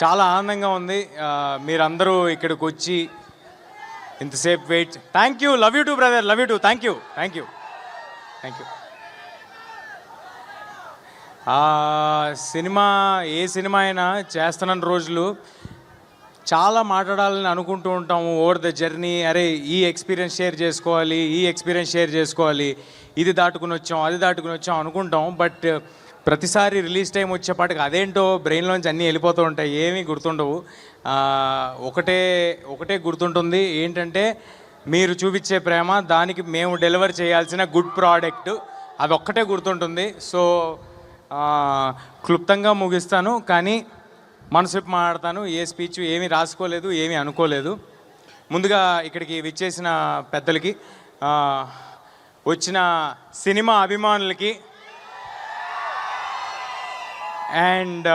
చాలా ఆనందంగా ఉంది. మీరందరూ ఇక్కడికి వచ్చి ఇంతసేపు wait thank you love you too brother love you too thank you thank you thank you cinema A cinema అయినా చేస్తున్న రోజులు. చాలా మాట్లాడాలని అనుకుంటూ ఉంటాము. ఓవర్ ద జర్నీ అరే ఈ ఎక్స్పీరియన్స్ షేర్ చేసుకోవాలి ఈ ఎక్స్పీరియన్స్ షేర్ చేసుకోవాలి. ఇది దాటుకుని వచ్చాం అది దాటుకుని వచ్చాం అనుకుంటాం. బట్ ప్రతిసారి రిలీజ్ టైం వచ్చేపాటికి అదేంటో బ్రెయిన్లోంచి అన్నీ వెళ్ళిపోతూ ఉంటాయి ఏమీ గుర్తుండవు. ఒకటే ఒకటే గుర్తుంటుంది ఏంటంటే మీరు చూపించే ప్రేమ దానికి మేము డెలివర్ చేయాల్సిన గుడ్ ప్రోడక్ట్ అది ఒక్కటే గుర్తుంటుంది. సో క్లుప్తంగా ముగిస్తాను కానీ మనసు మాట్లాడతాను ఏ స్పీచ్ ఏమీ రాసుకోలేదు ఏమీ అనుకోలేదు. ముందుగా ఇక్కడికి విచ్చేసిన పెద్దలకి వచ్చిన సినిమా అభిమానులకి అండ్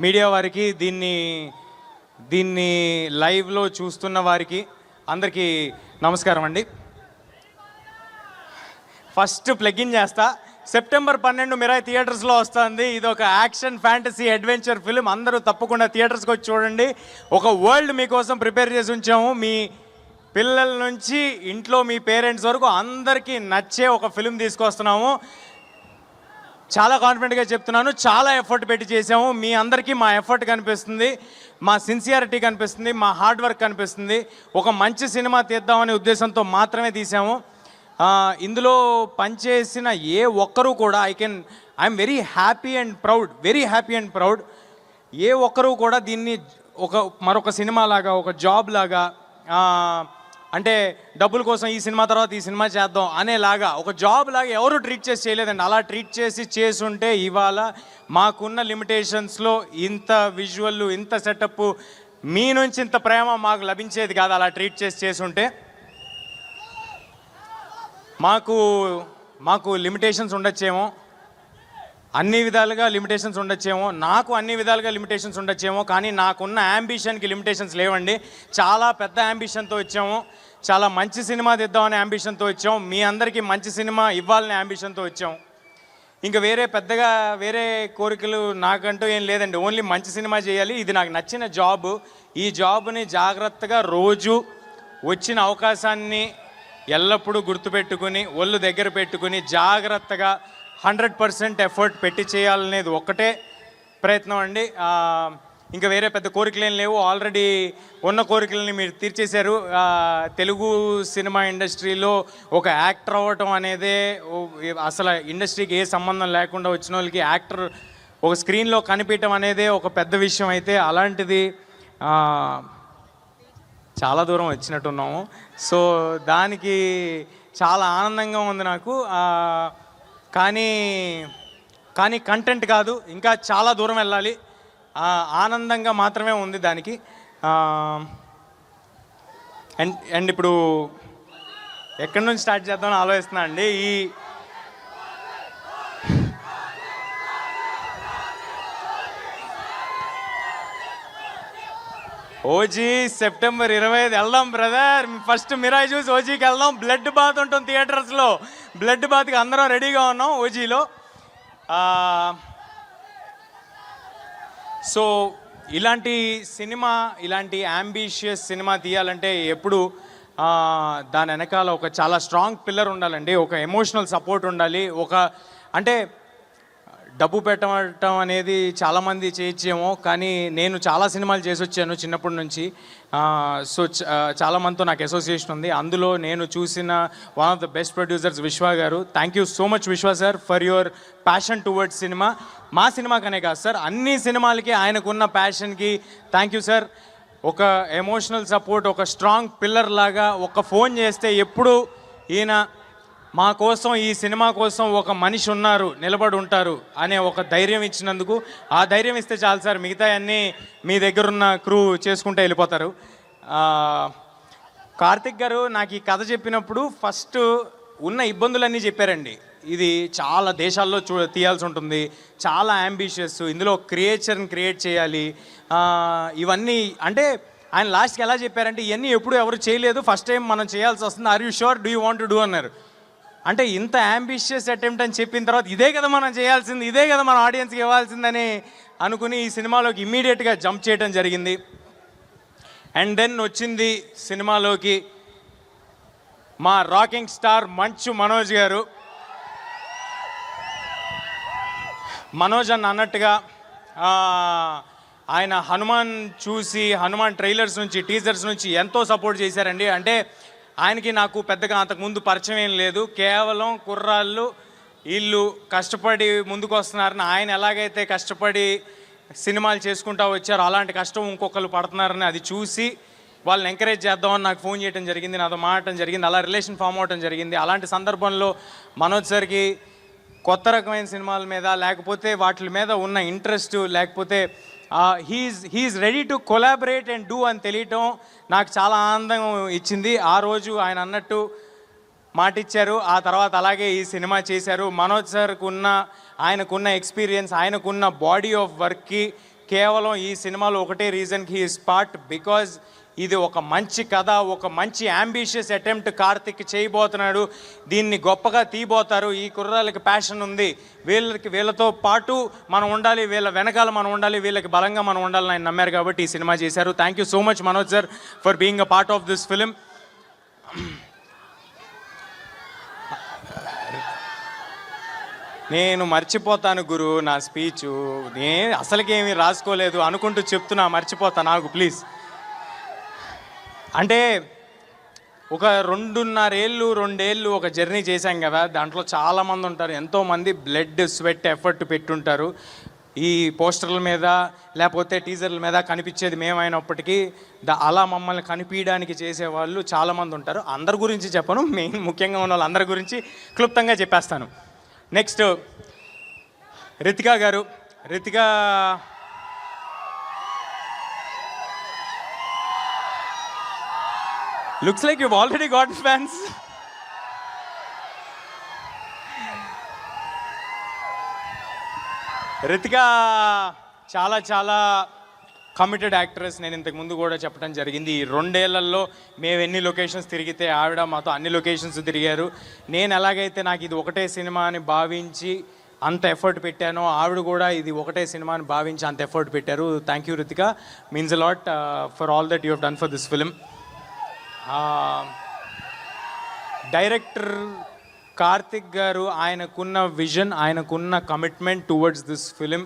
మీడియా వారికి దీన్ని దీన్ని లైవ్లో చూస్తున్న వారికి అందరికీ నమస్కారం అండి. ఫస్ట్ ప్లగిన్ చేస్తా. సెప్టెంబర్ పన్నెండు మిరాయి థియేటర్స్లో వస్తుంది. ఇది ఒక యాక్షన్ ఫ్యాంటసీ అడ్వెంచర్ ఫిలిం. అందరూ తప్పకుండా థియేటర్స్కి వచ్చి చూడండి. ఒక వరల్డ్ మీకోసం ప్రిపేర్ చేసి ఉంచాము. మీ పిల్లల నుంచి ఇంట్లో మీ పేరెంట్స్ వరకు అందరికీ నచ్చే ఒక ఫిలిం తీసుకొస్తున్నాము. చాలా కాన్ఫిడెంట్గా చెప్తున్నాను. చాలా ఎఫర్ట్ పెట్టి చేసాము మీ అందరికీ మా ఎఫర్ట్ కనిపిస్తుంది. మా సిన్సియారిటీ కనిపిస్తుంది. మా హార్డ్ వర్క్ కనిపిస్తుంది. ఒక మంచి సినిమా తీద్దామనే ఉద్దేశంతో మాత్రమే తీసాము ఇందులో పనిచేసిన ఏ ఒక్కరూ కూడా I can I'm very happy and proud very happy and proud ఏ ఒక్కరూ కూడా దీన్ని ఒక మరొక సినిమా లాగా ఒక జాబ్ లాగా అంటే డబ్బుల కోసం ఈ సినిమా తర్వాత ఈ సినిమా చేద్దాం అనేలాగా ఒక జాబ్ లాగా ఎవరు ట్రీట్ చేసి చేయలేదండి. అలా ట్రీట్ చేసి చేసుంటే ఇవాళ మాకున్న లిమిటేషన్స్లో ఇంత విజువల్ ఇంత సెటప్ మీ నుంచి ఇంత ప్రేమ మాకు లభించేది కాదు అలా ట్రీట్ చేసి చేసుంటే. మాకు మాకు లిమిటేషన్స్ ఉండొచ్చేమో. అన్ని విధాలుగా లిమిటేషన్స్ ఉండొచ్చేమో. నాకు అన్ని విధాలుగా లిమిటేషన్స్ ఉండొచ్చేమో. కానీ నాకున్న యాంబిషన్కి లిమిటేషన్స్ లేవండి. చాలా పెద్ద యాంబిషన్తో వచ్చాము. చాలా మంచి సినిమా తెద్దామనే అంబిషన్తో వచ్చాం. మీ అందరికీ మంచి సినిమా ఇవ్వాలనే అంబిషన్తో వచ్చాం. ఇంకా వేరే పెద్దగా వేరే కోరికలు నాకంటూ ఏం లేదండి. ఓన్లీ మంచి సినిమా చేయాలి. ఇది నాకు నచ్చిన జాబ్ ఈ జాబ్ని జాగ్రత్తగా రోజు వచ్చిన అవకాశాన్ని ఎల్లప్పుడూ గుర్తుపెట్టుకుని ఒళ్ళు దగ్గర పెట్టుకుని జాగ్రత్తగా హండ్రెడ్ పర్సెంట్ ఎఫర్ట్ పెట్టి చేయాలనేది ఒక్కటే ప్రయత్నం అండి. ఇంకా వేరే పెద్ద కోరికలు ఏం లేవు. ఆల్రెడీ ఉన్న కోరికలని మీరు తీర్చేశారు. తెలుగు సినిమా ఇండస్ట్రీలో ఒక యాక్టర్ అవ్వటం అనేదే అసలు ఇండస్ట్రీకి ఏ సంబంధం లేకుండా వచ్చిన వాళ్ళకి యాక్టర్ ఒక స్క్రీన్లో కనిపించడం అనేదే ఒక పెద్ద విషయం అయితే. అలాంటిది చాలా దూరం వచ్చినట్టున్నాము. సో దానికి చాలా ఆనందంగా ఉంది నాకు. కానీ కానీ కంటెంట్ కాదు. ఇంకా చాలా దూరం వెళ్ళాలి. ఆనందంగా మాత్రమే ఉంది దానికి. అండ్ అండ్ ఇప్పుడు ఎక్కడి నుంచి స్టార్ట్ చేద్దామని ఆలోచిస్తున్నా అండి. ఈ ఓజీ సెప్టెంబర్ ఇరవై ఐదు వెళ్దాం బ్రదర్. ఫస్ట్ మిరాయి చూసి ఓజీకి వెళ్దాం. బ్లడ్ బాత్ ఉంటుంది థియేటర్స్లో. బ్లడ్ బాత్కి అందరం రెడీగా ఉన్నాం ఓజీలో. సో ఇలాంటి సినిమా ఇలాంటి అంబిషియస్ సినిమా తీయాలంటే ఎప్పుడు దాని వెనకాల ఒక చాలా స్ట్రాంగ్ పిల్లర్ ఉండాలండి. ఒక ఎమోషనల్ సపోర్ట్ ఉండాలి. ఒక అంటే డబ్బు పెట్టడం అనేది చాలామంది చేయొచ్చేమో కానీ నేను చాలా సినిమాలు చేసి వచ్చాను చిన్నప్పటి నుంచి. సో చాలామందితో చాలా నాకు అసోసియేషన్ ఉంది. అందులో నేను చూసిన one of the best producers Vishwa గారు. Thank you so much Vishwa sir for your passion towards cinema మా సినిమాకనే కాదు సార్ అన్ని సినిమాలకి ఆయనకున్న ప్యాషన్కి థ్యాంక్ యూ సార్ ఒక ఎమోషనల్ సపోర్ట్ ఒక స్ట్రాంగ్ పిల్లర్ లాగా ఒక ఫోన్ చేస్తే ఎప్పుడు ఈయన మా కోసం ఈ సినిమా కోసం ఒక మనిషి ఉన్నారు నిలబడి ఉంటారు అనే ఒక ధైర్యం ఇచ్చినందుకు ఆ ధైర్యం ఇస్తే చాలు సార్. మిగతా అన్నీ మీ దగ్గరున్న క్రూ చేసుకుంటే వెళ్ళిపోతారు. కార్తిక్ గారు నాకు ఈ కథ చెప్పినప్పుడు ఫస్ట్ ఉన్న ఇబ్బందులన్నీ చెప్పారండి. ఇది చాలా దేశాల్లో చూ తీయాల్సి ఉంటుంది. చాలా అంబిషియస్ ఇందులో క్రియేచర్ని క్రియేట్ చేయాలి. ఇవన్నీ అంటే ఆయన లాస్ట్కి ఎలా చెప్పారంటే ఇవన్నీ ఎప్పుడు ఎవరు చేయలేదు. ఫస్ట్ టైం మనం చేయాల్సి వస్తుంది. Are you sure do you want to do అన్నారు. అంటే ఇంత అంబిషియస్ అటెంప్ట్ అని చెప్పిన తర్వాత ఇదే కదా మనం చేయాల్సింది ఇదే కదా మన ఆడియన్స్కి ఇవ్వాల్సిందని అనుకుని ఈ సినిమాలోకి ఇమ్మీడియట్గా జంప్ చేయడం జరిగింది. అండ్ దెన్ వచ్చింది సినిమాలోకి మా రాకింగ్ స్టార్ మంచు మనోజ్ గారు. మనోజ్ అన్న అన్నట్టుగా ఆయన హనుమాన్ చూసి హనుమాన్ ట్రైలర్స్ నుంచి టీజర్స్ నుంచి ఎంతో సపోర్ట్ చేశారండి. అంటే ఆయనకి నాకు పెద్దగా అంతకుముందు పరిచయం ఏం లేదు. కేవలం కుర్రాళ్ళు వీళ్ళు కష్టపడి ముందుకు వస్తున్నారని ఆయన ఎలాగైతే కష్టపడి సినిమాలు చేసుకుంటా వచ్చారో అలాంటి కష్టం ఇంకొకరు పడుతున్నారని అది చూసి వాళ్ళని ఎంకరేజ్ చేద్దామని నాకు ఫోన్ చేయడం జరిగింది నాతో మాట్లాడటం జరిగింది అలా రిలేషన్ ఫామ్ అవటం జరిగింది. అలాంటి సందర్భంలో మనోజ్ సార్కి కొత్త రకమైన సినిమాల మీద లేకపోతే వాటి మీద ఉన్న ఇంట్రెస్ట్ లేకపోతే he's he's ready to collaborate and do అని తెలియటం నాకు చాలా ఆనందం ఇచ్చింది. ఆ రోజు ఆయన అన్నట్టు మాటిచ్చారు. ఆ తర్వాత అలాగే ఈ సినిమా చేశారు. మనోజ్ సార్కు ఉన్న ఆయనకున్న ఎక్స్పీరియన్స్ ఆయనకున్న బాడీ ఆఫ్ వర్క్కి కేవలం ఈ సినిమాలో ఒకటే రీజన్కి హీ పార్ట్ బికాజ్ ఇది ఒక మంచి కథ ఒక మంచి అంబిషియస్ అటెంప్ట్ కార్తిక్ చేయబోతున్నాడు. దీన్ని గొప్పగా తీయబోతారు. ఈ కుర్రాళ్ళకి ప్యాషన్ ఉంది. వీళ్ళకి వీళ్ళతో పాటు మనం ఉండాలి. వీళ్ళ వెనకాల మనం ఉండాలి. వీళ్ళకి బలంగా మనం ఉండాలని ఆయన నమ్మారు కాబట్టి ఈ సినిమా చేశారు. Thank you so much Manoj sir for being a part of this film నేను మర్చిపోతాను గురు నా స్పీచ్. నేను అసలుకేమీ రాసుకోలేదు. అనుకుంటూ చెప్తున్నా మర్చిపోతా. నాకు ప్లీజ్ అంటే ఒక రెండున్నరేళ్ళు రెండేళ్ళు ఒక జర్నీ చేశాం కదా. దాంట్లో చాలామంది ఉంటారు. ఎంతోమంది బ్లడ్ స్వెట్ ఎఫర్ట్ పెట్టుంటారు. ఈ పోస్టర్ల మీద లేకపోతే టీజర్ల మీద కనిపించేది మేమైనప్పటికీ ద అలా మమ్మల్ని కనిపించడానికి చేసేవాళ్ళు చాలామంది ఉంటారు. అందరి గురించి చెప్పను. మెయిన్ ముఖ్యంగా ఉన్న వాళ్ళందరి గురించి క్లుప్తంగా చెప్పేస్తాను. నెక్స్ట్ రితికా గారు. Ritika looks like you already got fans Ritika చాలా చాలా కమిటెడ్ యాక్ట్రెస్ నేను ఇంతకు ముందు కూడా చెప్పడం జరిగింది. ఈ రెండేళ్ళలో మేము ఎన్ని లొకేషన్స్ తిరిగితే ఆవిడ మాతో అన్ని లొకేషన్స్ తిరిగారు. నేను ఎలాగైతే నాకు ఇది ఒకటే సినిమా అని భావించి అంత ఎఫర్ట్ పెట్టానో ఆవిడ కూడా ఇది ఒకటే సినిమా అని భావించి అంత ఎఫర్ట్ పెట్టారు. Thank you Ritika means a lot for all that you have done for this film director Karthik గారు ఆయనకున్న విజన్ ఆయనకున్న కమిట్మెంట్ టువర్డ్స్ దిస్ ఫిలిం.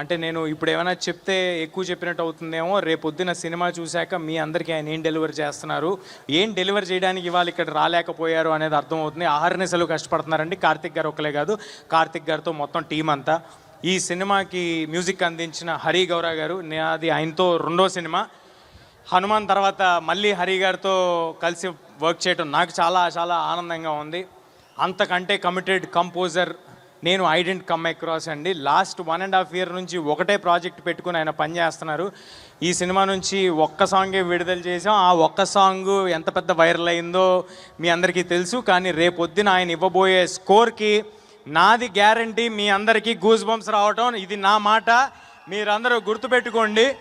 అంటే నేను ఇప్పుడు ఏమైనా చెప్తే ఎక్కువ చెప్పినట్టు అవుతుందేమో రేపొద్దున సినిమా చూశాక మీ అందరికీ ఆయన ఏం డెలివర్ చేస్తున్నారు ఏం డెలివర్ చేయడానికి ఇవాళ ఇక్కడ రాలేకపోయారు అనేది అర్థమవుతుంది. ఆహారనిసలు కష్టపడుతున్నారండి. కార్తిక్ గారు ఒకలే కాదు కార్తిక్ గారితో మొత్తం టీం అంతా. ఈ సినిమాకి మ్యూజిక్ అందించిన హరి గౌరా గారు నాది ఆయనతో రెండో సినిమా. హనుమాన్ తర్వాత మళ్ళీ హరి గారితో కలిసి వర్క్ చేయటం నాకు చాలా చాలా ఆనందంగా ఉంది. అంతకంటే కమిటెడ్ కంపోజర్ నేను ఐడెంట్ కమ్ అక్రాస్ అండి. Last one and half year నుంచి ఒకటే ప్రాజెక్ట్ పెట్టుకుని ఆయన పనిచేస్తున్నారు ఈ సినిమా నుంచి ఒక్క సాంగే విడుదల చేసాం ఆ ఒక్క సాంగ్ ఎంత పెద్ద వైరల్ అయిందో మీ అందరికీ తెలుసు. కానీ రేపొద్దున ఆయన ఇవ్వబోయే స్కోర్కి నాది గ్యారంటీ మీ అందరికీ గూస్ బంప్స్ రావటం. ఇది నా మాట. మీరందరూ గుర్తుపెట్టుకోండి.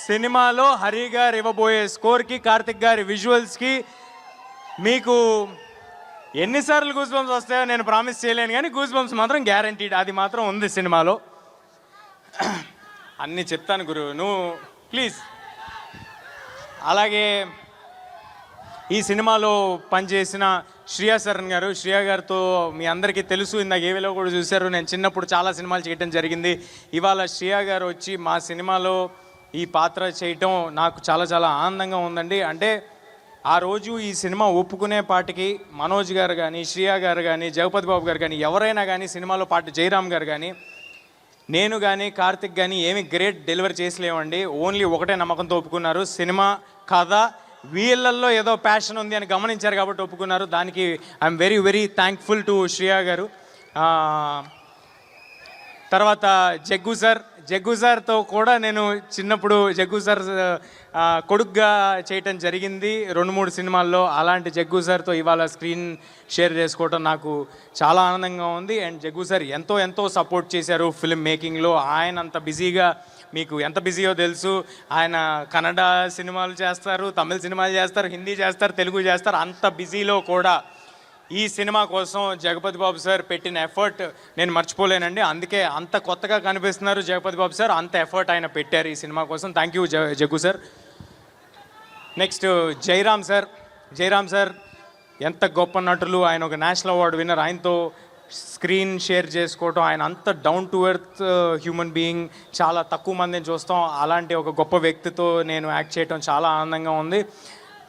సినిమాలో హరి గారు ఇవ్వబోయే స్కోర్కి కార్తిక్ గారి విజువల్స్కి మీకు ఎన్నిసార్లు గూస్ బంప్స్ వస్తాయో నేను ప్రామిస్ చేయలేను కానీ గూస్ బంప్స్ మాత్రం గ్యారంటీడ్. అది మాత్రం ఉంది సినిమాలో. అన్నీ చెప్తాను గురు. నువ్వు ప్లీజ్. అలాగే ఈ సినిమాలో పనిచేసిన శ్రియా శరణ్ గారు శ్రియా గారితో మీ అందరికీ తెలుసు. ఇందాక ఏవిలో కూడా చూశారు. నేను చిన్నప్పుడు చాలా సినిమాలు చేయడం జరిగింది. ఇవాళ శ్రియా గారు వచ్చి మా సినిమాలో ఈ పాత్ర చేయటం నాకు చాలా చాలా ఆనందంగా ఉందండి. అంటే ఆ రోజు ఈ సినిమా ఒప్పుకునే పాటికి మనోజ్ గారు కానీ శ్రియా గారు కానీ జగపతి బాబు గారు కానీ ఎవరైనా కానీ సినిమాలో పాటు జయరామ్ గారు కానీ నేను కానీ కార్తిక్ కానీ ఏమి గ్రేట్ డెలివర్ చేసలేమండి. ఓన్లీ ఒకటే నమ్మకంతో ఒప్పుకున్నారు. సినిమా కథ వీళ్ళల్లో ఏదో ప్యాషన్ ఉంది అని గమనించారు కాబట్టి ఒప్పుకున్నారు. దానికి I'm very very thankful to Shriya గారు. తర్వాత జగ్గు సార్ జగ్గు సార్తో కూడా నేను చిన్నప్పుడు జగ్గు సార్ కొడుగ్గా చేయటం జరిగింది. రెండు మూడు సినిమాల్లో అలాంటి జగ్గు సార్తో ఇవాళ స్క్రీన్ షేర్ చేసుకోవటం నాకు చాలా ఆనందంగా ఉంది. అండ్ జగ్గు సార్ ఎంతో ఎంతో సపోర్ట్ చేశారు ఫిల్మ్ మేకింగ్లో. ఆయన అంత బిజీగా మీకు ఎంత బిజీయో తెలుసు. ఆయన కన్నడ సినిమాలు చేస్తారు తమిళ సినిమాలు చేస్తారు హిందీ చేస్తారు తెలుగు చేస్తారు. అంత బిజీలో కూడా ఈ సినిమా కోసం జగపతి బాబు సార్ పెట్టిన ఎఫర్ట్ నేను మర్చిపోలేనండి. అందుకే అంత కొత్తగా కనిపిస్తున్నారు జగపతి బాబు సార్. అంత ఎఫర్ట్ ఆయన పెట్టారు ఈ సినిమా కోసం. Thank you Jaggu sir. Next Jairam sir. Jairam sir ఎంత గొప్ప నటులు. ఆయన ఒక నేషనల్ అవార్డు విన్నర్ ఆయనతో స్క్రీన్ షేర్ చేసుకోవటం. ఆయన అంత down to earth human being చాలా తక్కువ మందిని చూస్తాం. అలాంటి ఒక గొప్ప వ్యక్తితో నేను యాక్ట్ చేయటం చాలా ఆనందంగా ఉంది.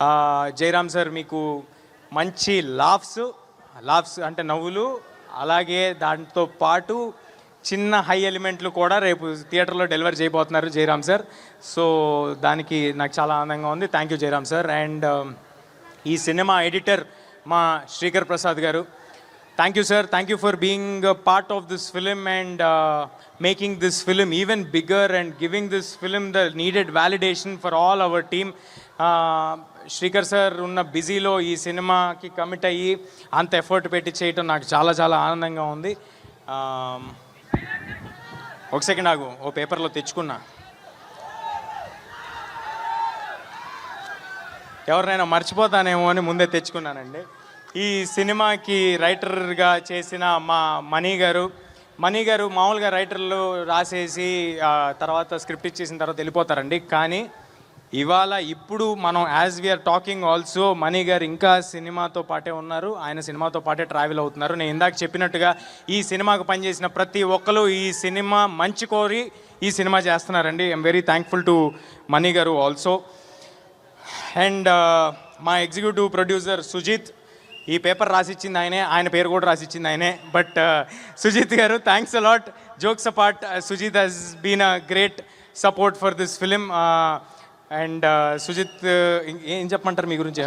ఆ, జైరామ్ సార్ మీకు మంచి లాఫ్స్ లాఫ్స్ అంటే నవ్వులు అలాగే దాంతో పాటు చిన్న హై ఎలిమెంట్లు కూడా రేపు థియేటర్లో డెలివర్ చేయబోతున్నారు జయరామ్ సార్ సో దానికి నాకు చాలా ఆనందంగా ఉంది. Thank you Jayaram sir and um, ఈ సినిమా ఎడిటర్ మా శ్రీకర్ ప్రసాద్ గారు. Thank you sir thank you for being part of this film and making this film even bigger and giving this film the needed validation for all our team Srikar sir ఉన్న బిజీలో ఈ సినిమాకి commit అయ్యి అంత effort పెట్టి చేయటం నాకు చాలా చాలా ఆనందంగా ఉంది. ఒక సెకండ్ ఆగు ఓ పేపర్లో తెచ్చుకున్నా. ఎవరినైనా మర్చిపోతానేమో అని ముందే తెచ్చుకున్నానండి. ఈ సినిమాకి రైటర్గా చేసిన మా మణి గారు మణి గారు మామూలుగా రైటర్లు రాసేసి తర్వాత స్క్రిప్ట్ ఇచ్చేసిన తర్వాత వెళ్ళిపోతారండి. కానీ ఇవాళ ఇప్పుడు మనం as we are talking also Mani గారు ఇంకా సినిమాతో పాటే ఉన్నారు ఆయన సినిమాతో పాటే ట్రావెల్ అవుతున్నారు. నేను ఇందాక చెప్పినట్టుగా ఈ సినిమాకు పనిచేసిన ప్రతి ఒక్కరు ఈ సినిమా మంచి కోరి ఈ సినిమా చేస్తున్నారండి. I'm very thankful to Mani గారు ఆల్సో అండ్ uh, మా ఎగ్జిక్యూటివ్ ప్రొడ్యూసర్ సుజిత్ ఈ పేపర్ రాసిచ్చింది ఆయనే ఆయన పేరు కూడా రాసిచ్చింది ఆయనే. బట్ uh, సుజిత్ గారు thanks a lot jokes apart Sujith he's been a great support for this film and Sujith ఏం చెప్పమంటారు మీ గురించి?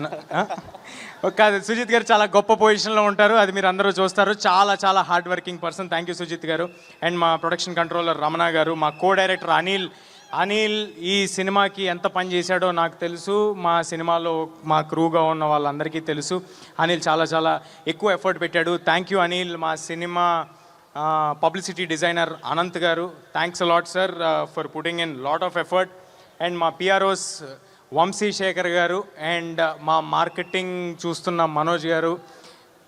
కాదు సుజిత్ గారు చాలా గొప్ప పొజిషన్లో ఉంటారు. అది మీరు అందరూ చూస్తారు. చాలా చాలా hard working person thank you Sujith గారు. అండ్ మా ప్రొడక్షన్ కంట్రోలర్ రమణ గారు మా కో డైరెక్టర్ అనిల్. అనిల్ ఈ సినిమాకి ఎంత పని చేశాడో నాకు తెలుసు. మా సినిమాలో మా క్రూగా ఉన్న వాళ్ళందరికీ తెలుసు. అనిల్ చాలా చాలా ఎక్కువ ఎఫర్ట్ పెట్టాడు. Thank you Anil. మా సినిమా పబ్లిసిటీ డిజైనర్ అనంత్ గారు. Thanks a lot sir for putting in lot of effort and మా పిఆర్ఓస్ వంశీ శేఖర్ గారు అండ్ uh, మా మార్కెటింగ్ చూస్తున్న మనోజ్ గారు.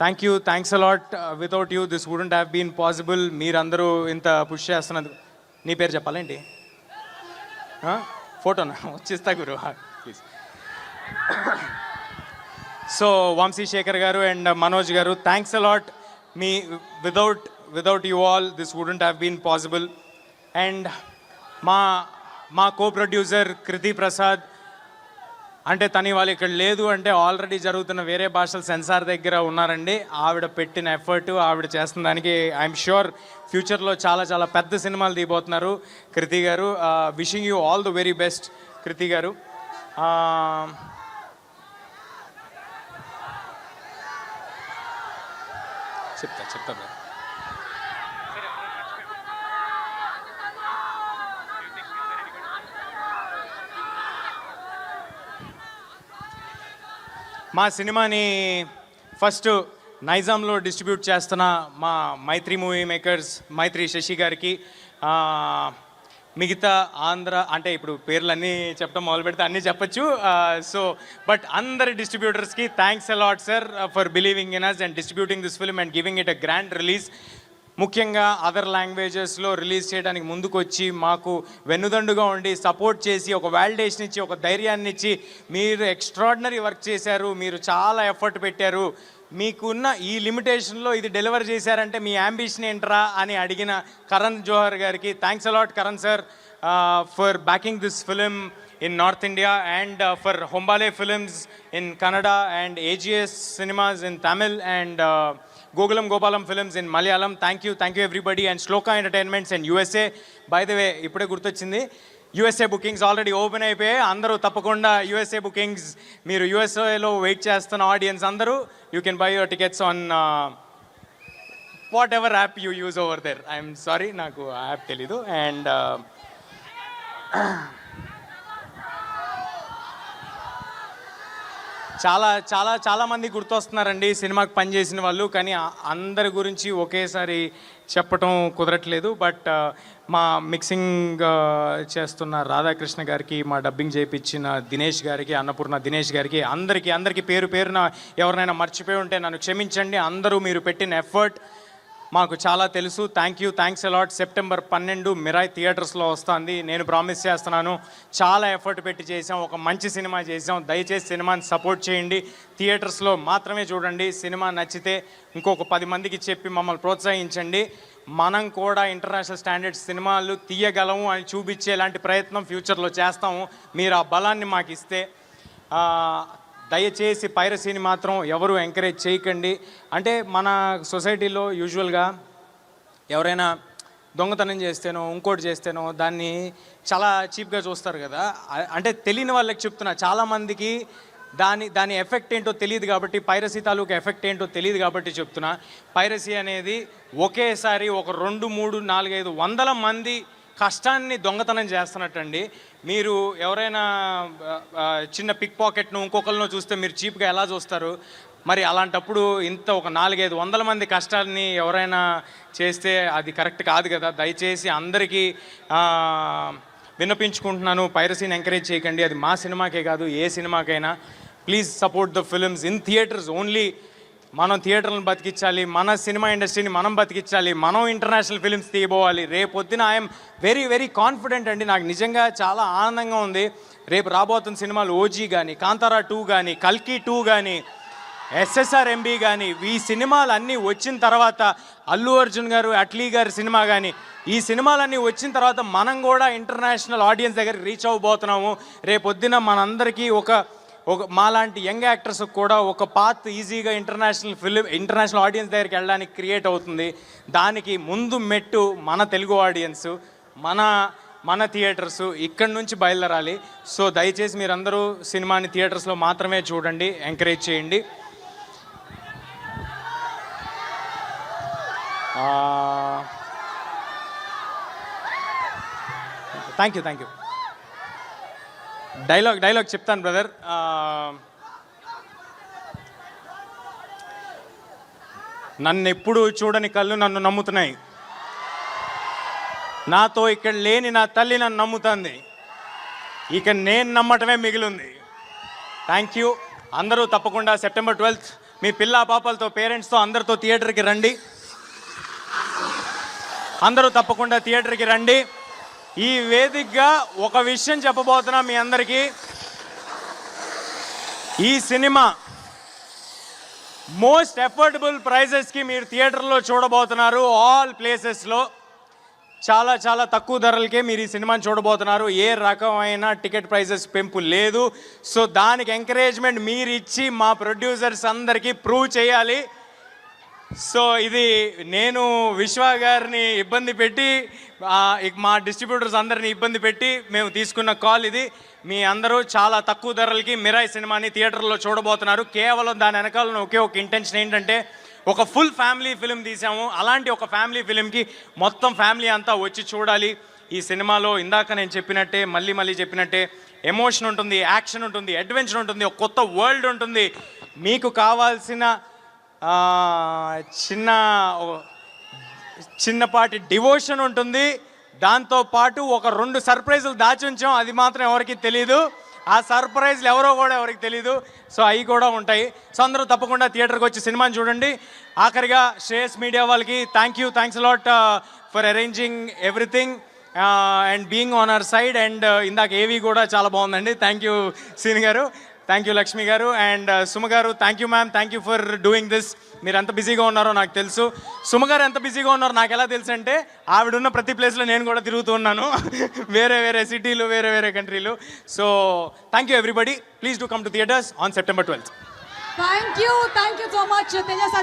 Thank you thanks a lot without you this wouldn't have been possible మీరందరూ ఇంత push చేస్తున్నది నీ పేరు చెప్పాలేంటి ఆ? ఫోటోనా వచ్చిస్తా గురు. ప్లీజ్ సో వంశీ శేఖర్ గారు అండ్ uh, మనోజ్ గారు thanks a lot me without without you all this wouldn't have been possible and మా మా కో ప్రొడ్యూసర్ కృతి ప్రసాద్ అంటే తను వాళ్ళు ఇక్కడ లేదు అంటే ఆల్రెడీ జరుగుతున్న వేరే భాషల సెన్సార్ దగ్గర ఉన్నారండి. ఆవిడ పెట్టిన ఎఫర్ట్ ఆవిడ చేస్తున్న దానికి ఐఎమ్ షూర్ ఫ్యూచర్లో చాలా చాలా పెద్ద సినిమాలు తీయబోతున్నారు. కృతి గారు wishing you all the very best Kriti గారు. చెప్తా చెప్తా మా సినిమాని ఫస్ట్ నైజాంలో డిస్ట్రిబ్యూట్ చేస్తున్న మా మైత్రి మూవీ మేకర్స్ మైత్రి శశి గారికి మిగతా ఆంధ్ర అంటే ఇప్పుడు పేర్లు అన్నీ చెప్పడం మొదలు పెడితే అన్నీ చెప్పచ్చు. సో బట్ అందరి డిస్ట్రిబ్యూటర్స్కి thanks a lot sir for believing in us and distributing this film and giving it a grand release ముఖ్యంగా అదర్ లాంగ్వేజెస్లో రిలీజ్ చేయడానికి ముందుకొచ్చి మాకు వెన్నుదండుగా ఉండి సపోర్ట్ చేసి ఒక వ్యాలిడేషన్ ఇచ్చి ఒక ధైర్యాన్ని ఇచ్చి మీరు ఎక్స్ట్రాడినరీ వర్క్ చేశారు మీరు చాలా ఎఫర్ట్ పెట్టారు. మీకున్న ఈ లిమిటేషన్లో ఇది డెలివర్ చేశారంటే మీ అంబిషన్ ఏంట్రా అని అడిగిన కరణ్ జోహర్ గారికి thanks a lot Karan sir for backing this film in north India and for Hombale films in Kannada and AGS cinemas in Tamil and Gokulam Gopalam Gokulam Gopalam Films in Malayalam. Thank you, thank you everybody. And Shloka Entertainments and USA. By the way, ఇప్పుడే గుర్తొచ్చింది. USA bookings already open అయిపోయాయి. అందరూ తప్పకుండా USA bookings మీరు యూఎస్ఏలో wait చేస్తున్న audience అందరూ you can buy your tickets on whatever app you use over there I'm sorry నాకు ఆ యాప్ తెలీదు. అండ్ చాలా చాలా చాలామంది గుర్తొస్తున్నారండి సినిమాకి పనిచేసిన వాళ్ళు కానీ అందరి గురించి ఒకేసారి చెప్పటం కుదరట్లేదు. బట్ మా మిక్సింగ్ చేస్తున్న రాధాకృష్ణ గారికి మా డబ్బింగ్ చేయించిన దినేష్ గారికి అన్నపూర్ణ దినేష్ గారికి అందరికీ అందరికీ పేరు పేరున ఎవరినైనా మర్చిపోయి ఉంటే నన్ను క్షమించండి. అందరూ మీరు పెట్టిన ఎఫర్ట్ మాకు చాలా తెలుసు. Thank you thanks a lot September పన్నెండు మిరాయ్ థియేటర్స్లో వస్తుంది. నేను ప్రామిస్ చేస్తున్నాను. చాలా ఎఫర్ట్ పెట్టి చేసాం ఒక మంచి సినిమా చేసాం దయచేసి సినిమాని సపోర్ట్ చేయండి. థియేటర్స్లో మాత్రమే చూడండి. సినిమా నచ్చితే ఇంకొక పది మందికి చెప్పి మమ్మల్ని ప్రోత్సహించండి. మనం కూడా ఇంటర్నేషనల్ స్టాండర్డ్స్ సినిమాలు తీయగలము అని చూపించేలాంటి ప్రయత్నం ఫ్యూచర్లో చేస్తాము. మీరు ఆ బలాన్ని మాకు ఇస్తే దయచేసి పైరసీని మాత్రం ఎవరు ఎంకరేజ్ చేయకండి. అంటే మన సొసైటీలో యూజువల్గా ఎవరైనా దొంగతనం చేస్తేనో ఇంకోటి చేస్తేనో దాన్ని చాలా చీప్గా చూస్తారు కదా. అంటే తెలియని వాళ్ళకి చెప్తున్నా చాలామందికి దాని దాని ఎఫెక్ట్ ఏంటో తెలియదు కాబట్టి పైరసీ తాలూకు ఎఫెక్ట్ ఏంటో తెలియదు కాబట్టి చెప్తున్నా. పైరసీ అనేది ఒకేసారి ఒక రెండు మూడు నాలుగైదు వందల మంది కష్టాన్ని దొంగతనం చేస్తున్నట్టండి. మీరు ఎవరైనా చిన్న పిక్ పాకెట్ను ఇంకొకరినో చూస్తే మీరు చీప్గా ఎలా చూస్తారు? మరి అలాంటప్పుడు ఇంత ఒక నాలుగైదు వందల మంది కష్టాన్ని ఎవరైనా చేస్తే అది కరెక్ట్ కాదు కదా? దయచేసి అందరికీ విన్నపించుకుంటున్నాను. పైరసీని ఎంకరేజ్ చేయకండి. అది మా సినిమాకే కాదు ఏ సినిమాకైనా. Please support the films in theatres only మనం థియేటర్లను బతికించాలి మన సినిమా ఇండస్ట్రీని మనం బతికించాలి మనం ఇంటర్నేషనల్ ఫిలిమ్స్ తీయబోవాలి. రేపొద్దున ఐఎమ్ వెరీ వెరీ కాన్ఫిడెంట్ అండి. నాకు నిజంగా చాలా ఆనందంగా ఉంది. రేపు రాబోతున్న సినిమాలు ఓజీ కానీ కాంతారా టూ కానీ కల్కి టూ కానీ ఎస్ఎస్ఆర్ ఎంబీ కానీ ఈ సినిమాలు అన్నీ వచ్చిన తర్వాత అల్లు అర్జున్ గారు అట్లీ గారి సినిమా కానీ ఈ సినిమాలన్నీ వచ్చిన తర్వాత మనం కూడా ఇంటర్నేషనల్ ఆడియన్స్ దగ్గరికి రీచ్ అవ్వబోతున్నాము. రేపొద్దున మనందరికీ ఒక ఒక మాలాంటి యంగ్ యాక్టర్స్ కూడా ఒక పాత్ ఈజీగా ఇంటర్నేషనల్ ఫిలిం ఇంటర్నేషనల్ ఆడియన్స్ దగ్గరికి వెళ్ళడానికి క్రియేట్ అవుతుంది. దానికి ముందు మెట్టు మన తెలుగు ఆడియన్స్ మన మన థియేటర్స్ ఇక్కడి నుంచి బయలుదేరాలి. సో దయచేసి మీరందరూ సినిమాని థియేటర్స్లో మాత్రమే చూడండి ఎంకరేజ్ చేయండి. Thank you thank you dialogue dialogue చెప్తాను బ్రదర్. నన్ను ఎప్పుడు చూడని కళ్ళు నన్ను నమ్ముతున్నాయి. నాతో ఇక్కడ లేని నా తల్లి నన్ను నమ్ముతుంది. ఇక నేను నమ్మటమే మిగిలింది. థ్యాంక్ యూ అందరూ తప్పకుండా సెప్టెంబర్ ట్వెల్త్ మీ పిల్ల పాపలతో పేరెంట్స్తో అందరితో థియేటర్కి రండి. అందరూ తప్పకుండా థియేటర్కి రండి. ఈ వేదికగా ఒక విషయం చెప్పబోతున్నా మీ అందరికీ. ఈ సినిమా మోస్ట్ ఎఫోర్డబుల్ ప్రైజెస్కి మీరు థియేటర్లో చూడబోతున్నారు. ఆల్ ప్లేసెస్లో చాలా చాలా తక్కువ ధరలకే మీరు ఈ సినిమాని చూడబోతున్నారు. ఏ రకమైన టికెట్ ప్రైజెస్ పెంపు లేదు. సో దానికి ఎంకరేజ్మెంట్ మీరు ఇచ్చి మా ప్రొడ్యూసర్స్ అందరికీ ప్రూవ్ చేయాలి. సో ఇది నేను విశ్వ గారిని ఇబ్బంది పెట్టి ఇక మా డిస్ట్రిబ్యూటర్స్ అందరిని ఇబ్బంది పెట్టి మేము తీసుకున్న కాల్ ఇది. మీ అందరూ చాలా తక్కువ ధరలకి మిరాయి సినిమాని థియేటర్లో చూడబోతున్నారు. కేవలం దాని వెనకాల ఒకే ఒక ఇంటెన్షన్ ఏంటంటే ఒక ఫుల్ ఫ్యామిలీ ఫిలిం తీసాము. అలాంటి ఒక ఫ్యామిలీ ఫిలింకి మొత్తం ఫ్యామిలీ అంతా వచ్చి చూడాలి. ఈ సినిమాలో ఇందాక నేను చెప్పినట్టే మళ్ళీ మళ్ళీ చెప్పినట్టే ఎమోషన్ ఉంటుంది యాక్షన్ ఉంటుంది అడ్వెంచర్ ఉంటుంది ఒక కొత్త వరల్డ్ ఉంటుంది. మీకు కావాల్సిన చిన్న చిన్నపాటి డివోషన్ ఉంటుంది. దాంతో పాటు ఒక రెండు సర్ప్రైజులు దాచి ఉంచాం. అది మాత్రం ఎవరికి తెలియదు ఆ సర్ప్రైజ్లు ఎవరో కూడా ఎవరికి తెలియదు సో అవి కూడా ఉంటాయి. సో అందరూ తప్పకుండా థియేటర్కి వచ్చి సినిమాని చూడండి. ఆఖరిగా శ్రేయస్ మీడియా వాళ్ళకి thank you thanks lot for arranging everything and being on our side and ఇందాక ఏవి కూడా చాలా బాగుందండి. థ్యాంక్ యూ సీని గారు. థ్యాంక్ యూ లక్ష్మి గారు అండ్ సుమ గారు thank you ma'am thank you for doing this మీరు ఎంత బిజీగా ఉన్నారో నాకు తెలుసు. సుమ గారు ఎంత బిజీగా ఉన్నారో నాకు ఎలా తెలుసు అంటే ఆవిడున్న ప్రతి ప్లేస్లో నేను కూడా తిరుగుతూ ఉన్నాను. వేరే వేరే సిటీలు వేరే వేరే కంట్రీలు so thank you everybody please do come to theatres on September twelfth thank you thank you so much Tejas